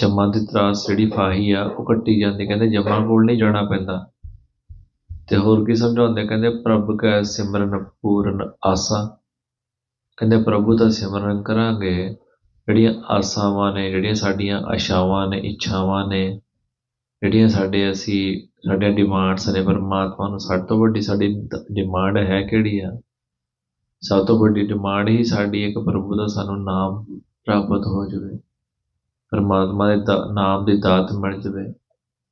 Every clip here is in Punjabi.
ਜੰਮਾਂ ਦੀ ਤਰਾਸ ਜਿਹੜੀ ਫਾਹੀ ਆ, ਉਹ ਕੱਟੀ ਜਾਂਦੀ ਕਹਿੰਦੇ ਜੰਮਾਂ ਕੋਲ ਨਹੀਂ ਜਾਣਾ ਪੈਂਦਾ। ਤੇ ਹੋਰ ਕੀ ਸਮਝਾਉਂਦੇ? ਕਹਿੰਦੇ ਪ੍ਰਭ ਕੈ ਸਿਮਰਨ ਪੂਰਨ ਆਸਾ। ਕਹਿੰਦੇ ਪ੍ਰਭੂ ਦਾ ਸਿਮਰਨ ਕਰਾਂਗੇ। ਜਿਹੜੀਆਂ ਆਸਾਵਾਂ ਨੇ, ਜਿਹੜੀਆਂ ਸਾਡੀਆਂ ਆਸ਼ਾਵਾਂ ਨੇ, ਇੱਛਾਵਾਂ ਨੇ, ਜਿਹੜੀਆਂ ਸਾਡੇ ਅਸੀਂ, ਸਾਡੀਆਂ ਡਿਮਾਂਡਸ ਨੇ, ਪਰਮਾਤਮਾ ਨੂੰ ਸਭ ਤੋਂ ਵੱਡੀ ਸਾਡੀ ਡਿਮਾਂਡ ਹੈ ਕਿਹੜੀ ਆ? ਸਭ ਤੋਂ ਵੱਡੀ ਡਿਮਾਂਡ ਹੀ ਸਾਡੀ ਇੱਕ ਪ੍ਰਭੂ ਦਾ ਸਾਨੂੰ ਨਾਮ ਪ੍ਰਾਪਤ ਹੋ ਜਾਵੇ। ਪਰਮਾਤਮਾ ਦੇ ਦਾ- ਨਾਮ ਦੀ ਦਾਤ ਮਿਲ ਜਾਵੇ।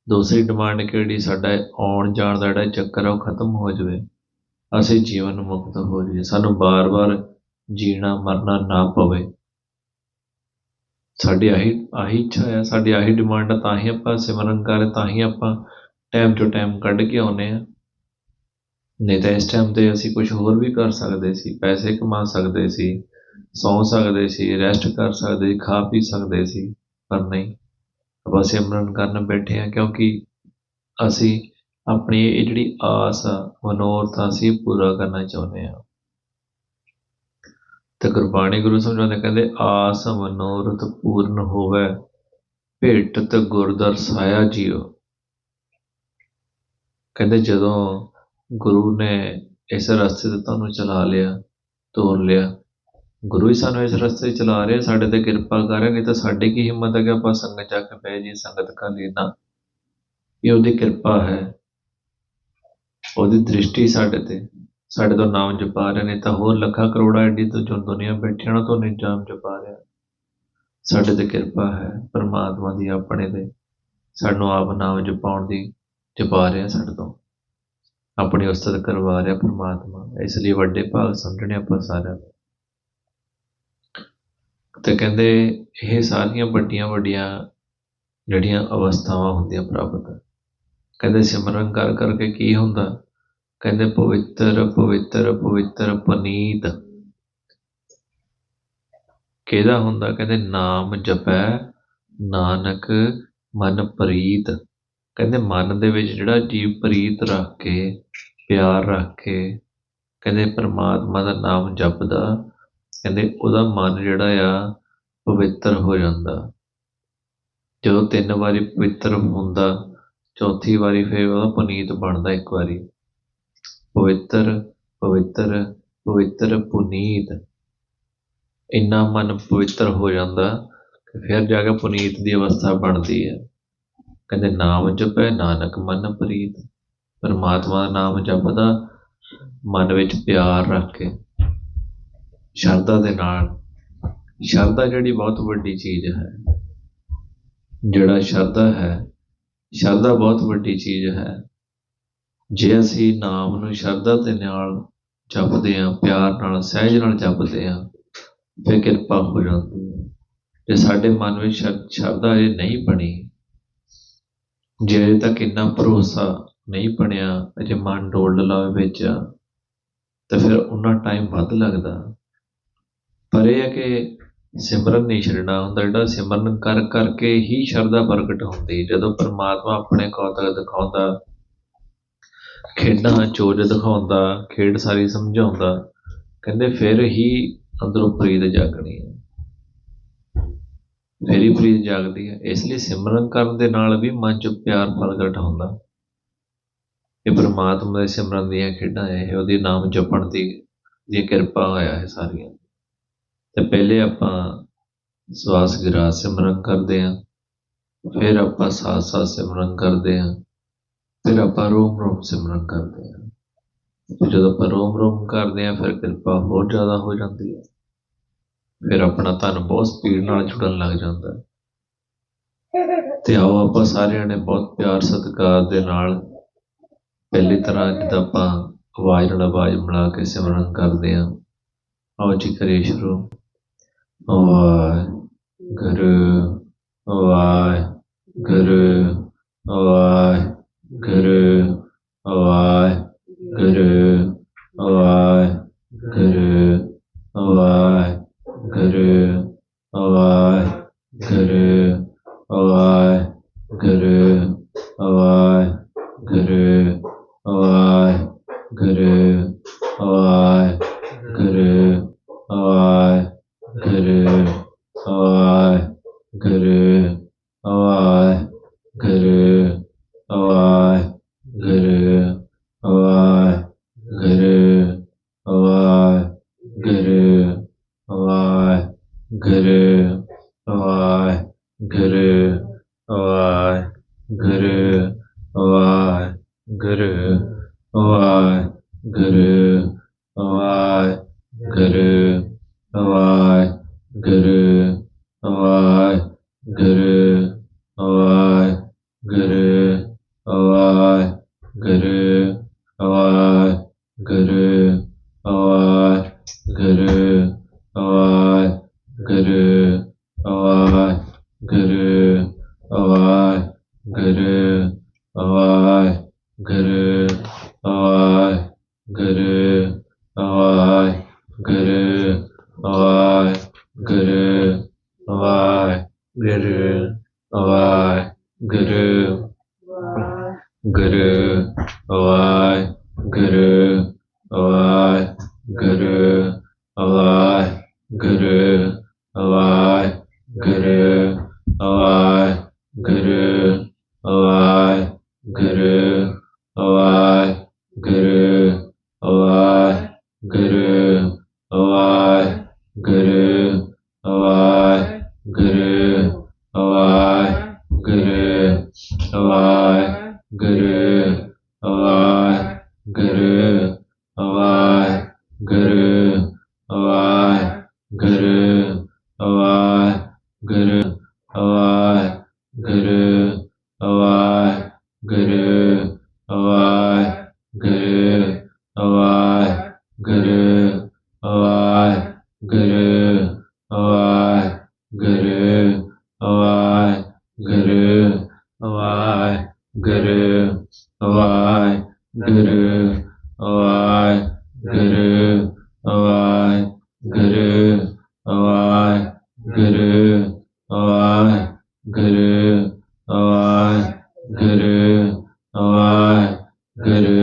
ਦੂਸਰੀ ਡਿਮਾਂਡ ਕਿਹੜੀ? ਸਾਡਾ ਆਉਣ ਜਾਣ ਦਾ ਜਿਹੜਾ ਚੱਕਰ ਆ, ਉਹ ਖਤਮ ਹੋ ਜਾਵੇ। ਅਸੀਂ ਜੀਵਨ ਮੁਕਤ ਹੋ ਜਾਈਏ ਸਾਨੂੰ ਬਾਰ-ਬਾਰ ਜੀਣਾ, ਮਰਨਾ ਨਾ ਪਵੇ। ਸਾਡੀ ਆਹੀ ਆਹੀ ਇੱਛਾ ਹੈ ਸਾਡੀ ਆਹੀ ਡਿਮਾਂਡ ਆ, ਤਾਂ ਹੀ ਆਪਾਂ ਸਿਮਰਨ ਕਰ ਤਾਂ ਹੀ ਆਪਾਂ ਟਾਈਮ ਟੂ ਟਾਈਮ ਕੱਢ ਕੇ ਆਉਨੇ ਆ। ਨਹੀਂ ਤਾਂ ਇਸ ਟਾਈਮ ਤੇ ਅਸੀਂ ਕੁਝ ਹੋਰ ਵੀ ਕਰ ਸਕਦੇ ਸੀ। ਪੈਸੇ ਕਮਾ ਸਕਦੇ ਸੀ, ਸੌਂ ਸਕਦੇ ਸੀ, ਰੈਸਟ ਕਰ ਸਕਦੇ ਸੀ, ਖਾ ਪੀ ਸਕਦੇ ਸੀ। ਪਰ ਨਹੀਂ ਆਪਾਂ ਸਿਮਰਨ ਕਰਨ ਬੈਠੇ ਆ ਕਿਉਂਕਿ ਅਸੀਂ ਆਪਣੀ ਇਹ ਜਿਹੜੀ ਆਸ ਆ ਮਨੋਰਥ ਆ, ਅਸੀਂ ਪੂਰਾ ਕਰਨਾ ਚਾਹੁੰਦੇ ਆ ਤੇ ਗੁਰਬਾਣੀ ਗੁਰੂ ਸਮਝਾਉਂਦੇ ਕਹਿੰਦੇ ਆਸ ਮਨੋਰਥ ਪੂਰਨ ਹੋਵੇ ਭੇਟਤ ਗੁਰ ਦਰਸਾਇਆ ਜੀਓ। ਕਹਿੰਦੇ ਜਦੋਂ ਗੁਰੂ ਨੇ ਇਸ ਰਸਤੇ ਤੇ ਤੁਹਾਨੂੰ ਚਲਾ ਲਿਆ ਤੋਰ ਲਿਆ ਗੁਰੂ ਹੀ ਸਾਨੂੰ ਇਸ ਰਸਤੇ ਚਲਾ ਰਿਹਾ ਸਾਡੇ ਤੇ ਕਿਰਪਾ ਕਰ ਰਿਹਾ ਨਹੀਂ ਤਾਂ ਸਾਡੀ ਕੀ ਹਿੰਮਤ ਹੈ ਕਿ ਆਪਾਂ ਸੰਗਤ ਜਾ ਕੇ ਬਹਿ ਜੀ ਸੰਗਤ ਕਰ ਲੈਣਾ ਇਹ ਉਹਦੀ ਕਿਰਪਾ ਹੈ। ਉਹਦੀ ਦ੍ਰਿਸ਼ਟੀ ਸਾਡੇ ਤੇ। ਸਾਡੇ ਤੋਂ ਨਾਮ ਜਪਾ ਰਹੇ ਨੇ ਤਾਂ ਹੋਰ ਲੱਖਾਂ ਕਰੋੜਾਂ ਐਡੀ ਤੋਂ ਜੋ ਦੁਨੀਆ ਬੈਠੀ ਤੋਂ ਨਹੀਂ ਨਾਮ ਜਪਾ ਰਿਹਾ। ਸਾਡੇ ਤੇ ਕਿਰਪਾ ਹੈ, ਪਰਮਾਤਮਾ ਦੀ ਆਪਣੇ ਤੇ। ਸਾਨੂੰ ਆਪ ਨਾਮ ਜਪਾਉਣ ਦੀ, ਜਪਾ ਰਿਹਾ ਸਾਡੇ ਤੋਂ। ਆਪਣੀ ਉਸਤਤ ਕਰਵਾ ਰਿਹਾ ਪਰਮਾਤਮਾ। ਇਸ ਲਈ ਵੱਡੇ ਭਾਗ ਸਮਝਣੇ ਆਪਾਂ ਸਾਰਿਆਂ ਨੂੰ। ਤੇ ਕਹਿੰਦੇ ਇਹ ਸਾਰੀਆਂ ਵੱਡੀਆਂ ਵੱਡੀਆਂ ਜਿਹੜੀਆਂ ਅਵਸਥਾਵਾਂ ਹੁੰਦੀਆਂ ਪ੍ਰਾਪਤ। ਕਹਿੰਦੇ ਸਿਮਰਨ ਕਰ ਕਰਕੇ ਕੀ ਹੁੰਦਾ? ਕਹਿੰਦੇ ਪਵਿੱਤਰ ਪਵਿੱਤਰ ਪਵਿੱਤਰ ਪਨੀਤ। ਕਿਹਦਾ ਹੁੰਦਾ? ਕਹਿੰਦੇ ਨਾਮ ਜਪੈ ਨਾਨਕ ਮਨ ਪ੍ਰੀਤ। ਕਹਿੰਦੇ ਮਨ ਦੇ ਵਿੱਚ ਜਿਹੜਾ ਜੀਵ ਪ੍ਰੀਤ ਰੱਖ ਕੇ, ਪਿਆਰ ਰੱਖ ਕੇ, ਕਹਿੰਦੇ ਪ੍ਰਮਾਤਮਾ ਦਾ ਨਾਮ ਜਪਦਾ। ਕਹਿੰਦੇ ਉਹਦਾ ਮਨ ਜਿਹੜਾ ਆ ਪਵਿੱਤਰ ਹੋ ਜਾਂਦਾ। ਜਦੋਂ ਤਿੰਨ ਵਾਰੀ ਪਵਿੱਤਰ ਹੁੰਦਾ, ਚੌਥੀ ਵਾਰੀ ਫਿਰ ਉਹਦਾ ਪੁਨੀਤ ਬਣਦਾ ਇੱਕ ਵਾਰੀ। ਪਵਿੱਤਰ ਪਵਿੱਤਰ ਪਵਿੱਤਰ, ਪੁਨੀਤ। ਇੰਨਾ ਮਨ ਪਵਿੱਤਰ ਹੋ ਜਾਂਦਾ ਕਿ ਫਿਰ ਜਾ ਕੇ ਪੁਨੀਤ ਦੀ ਅਵਸਥਾ ਬਣਦੀ ਹੈ ਕਹਿੰਦੇ ਨਾਮ ਜਪੈ, ਨਾਨਕ ਮਨ ਪ੍ਰੀਤ। ਪਰਮਾਤਮਾ ਦਾ ਨਾਮ ਜਪਦਾ, ਮਨ ਵਿੱਚ ਪਿਆਰ ਰੱਖ। ਕੇ ਸ਼ਰਧਾ ਦੇ ਨਾਲ, ਸ਼ਰਧਾ ਜਿਹੜੀ ਬਹੁਤ ਵੱਡੀ ਚੀਜ਼ ਹੈ। ਜਿਹੜਾ ਸ਼ਰਧਾ ਹੈ, ਸ਼ਰਧਾ ਬਹੁਤ ਵੱਡੀ ਚੀਜ਼ ਹੈ। ਜੇ ਅਸੀਂ ਨਾਮ ਨੂੰ ਸ਼ਰਧਾ ਦੇ ਨਾਲ ਜਪਦੇ ਹਾਂ, ਪਿਆਰ ਨਾਲ, ਸਹਿਜ ਨਾਲ ਜਪਦੇ ਹਾਂ, ਫਿਰ ਕਿਰਪਾ ਹੋ ਜਾਂਦੀ ਹੈ। ਜੇ ਸਾਡੇ ਮਨ ਵਿੱਚ ਸ਼ਰ- ਸ਼ਰਧਾ ਇਹ ਨਹੀਂ ਬਣੀ, ਜੇ ਅਜੇ ਤੱਕ ਇੰਨਾ ਭਰੋਸਾ ਨਹੀਂ ਬਣਿਆ, ਅਜੇ ਮਨ ਡੋਲ ਲਾਵੇ ਵਿੱਚ, ਤਾਂ ਫਿਰ ਉਹਨਾਂ ਟਾਈਮ ਵੱਧ ਲੱਗਦਾ। ਪਰ ਇਹ ਹੈ ਕਿ ਸਿਮਰਨ ਨਹੀਂ ਛੱਡਣਾ ਹੁੰਦਾ, ਜਿਹੜਾ ਸਿਮਰਨ ਕਰ ਕਰਕੇ ਹੀ ਸ਼ਰਧਾ ਪ੍ਰਗਟ ਹੁੰਦੀ ਜਦੋਂ ਪਰਮਾਤਮਾ ਆਪਣੇ ਕੌਤਕ ਦਿਖਾਉਂਦਾ, ਖੇਡਾਂ ਚੋਜ ਦਿਖਾਉਂਦਾ, ਖੇਡ ਸਾਰੀ ਸਮਝਾਉਂਦਾ, ਕਹਿੰਦੇ ਫਿਰ ਹੀ ਅੰਦਰੋਂ ਪ੍ਰੀਤ ਜਾਗਣੀ ਹੈ। ਫਿਰ ਹੀ ਪ੍ਰੀਤ ਜਾਗਦੀ ਹੈ। ਇਸ ਲਈ ਸਿਮਰਨ ਕਰਨ ਦੇ ਨਾਲ ਵੀ ਮਨ 'ਚ ਪਿਆਰ ਪ੍ਰਗਟ ਹੁੰਦਾ। ਇਹ ਪਰਮਾਤਮਾ ਦੇ ਸਿਮਰਨ ਦੀਆਂ ਖੇਡਾਂ ਹੈ, ਇਹ ਉਹਦੀ ਨਾਮ ਜਪਣ ਦੀ ਦੀ ਕਿਰਪਾ ਹੋਇਆ ਹੈ ਸਾਰੀਆਂ। ਤੇ ਪਹਿਲੇ ਆਪਾਂ ਸਵਾਸ ਗਿਰਾ ਸਿਮਰਨ ਕਰਦੇ ਹਾਂ, ਫਿਰ ਆਪਾਂ ਸਾਹ ਸਾਹ ਸਿਮਰਨ ਕਰਦੇ ਹਾਂ, ਫਿਰ ਆਪਾਂ ਰੋਮ ਰੋਮ ਸਿਮਰਨ ਕਰਦੇ ਹਾਂ। ਫਿਰ ਜਦੋਂ ਆਪਾਂ ਰੋਮ ਰੋਮ ਕਰਦੇ ਹਾਂ, ਫਿਰ ਕਿਰਪਾ ਹੋਰ ਜ਼ਿਆਦਾ ਹੋ ਜਾਂਦੀ ਹੈ। ਫਿਰ ਆਪਣਾ ਧਨ ਬਹੁਤ ਸਪੀਡ ਨਾਲ ਜੁੜਨ ਲੱਗ ਜਾਂਦਾ ਹੈ। ਤੇ ਆਓ ਆਪਾਂ ਸਾਰਿਆਂ ਨੇ ਬਹੁਤ ਪਿਆਰ ਸਤਿਕਾਰ ਦੇ ਨਾਲ ਪਹਿਲੀ ਤਰ੍ਹਾਂ ਜਿੱਦਾਂ ਆਪਾਂ ਆਵਾਜ਼ ਨਾਲ ਆਵਾਜ਼ ਮਿਲਾ ਕੇ ਸਿਮਰਨ ਕਰਦੇ ਹਾਂ। ਆਓ ਜੀ ਕਰੀਏ ਸ਼ੁਰੂ। Lord, Guru, Lord, Guru, Lord, Guru, Lord, Guru, Lord, Guru, Lord, Guru, Lord. Guru, Awai, Guru, Awai, Guru, Awai, Guru, Awai, Guru, Awai, Guru, Awai, Guru, Awai, Guru, Good. 对。Guru why? Guru why? Guru why? Guru why? Guru why? Guru why? Guru why? Guru